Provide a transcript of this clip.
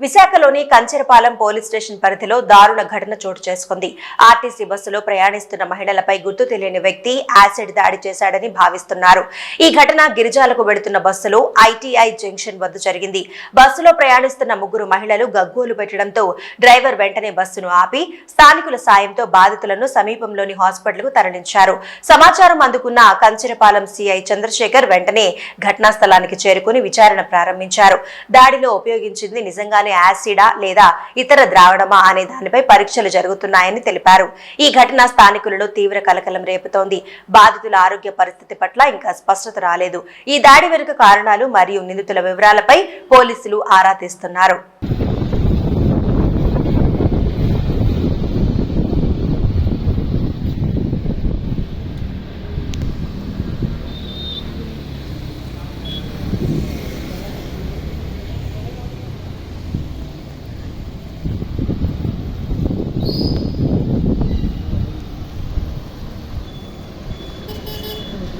విశాఖలోని Kancharapalem police station పరిధిలో దారుణ ఘటన చోటు చేసుకుంది. ఆర్టీసీ బస్సులో ప్రయాణిస్తున్న మహిళలపై గుర్తు తెలియని వ్యక్తి యాసిడ్ దాడి చేశాడని భావిస్తున్నారు. ఈ ఘటన గిరిజాలకు వెడుతున్న బస్సులో ఐటీఐ జంక్షన్ వద్ద జరిగింది. బస్సులో ప్రయాణిస్తున్న ముగ్గురు మహిళలు గగ్గోలు పెట్టడంతో డ్రైవర్ వెంటనే బస్సును ఆపి స్థానికుల సాయంతో బాధితులను సమీపంలోని హాస్పిటల్కు తరలించారు. సమాచారం అందుకున్న కంచెరపాలెం సిఐ చంద్రశేఖర్ వెంటనే ఘటనా స్థలానికి చేరుకుని విచారణ ప్రారంభించారు. దాడిలో ఉపయోగించింది నిజంగానే యాసిడా లేదా ఇతర ద్రావణమా అనే దానిపై పరీక్షలు జరుగుతున్నాయని తెలిపారు. ఈ ఘటన స్థానికులలో తీవ్ర కలకలం రేపుతోంది. బాధితుల ఆరోగ్య పరిస్థితి పట్ల ఇంకా స్పష్టత రాలేదు. ఈ దాడి వెనుక కారణాలు మరియు నిందితుల వివరాలపై పోలీసులు ఆరా తీస్తున్నారు.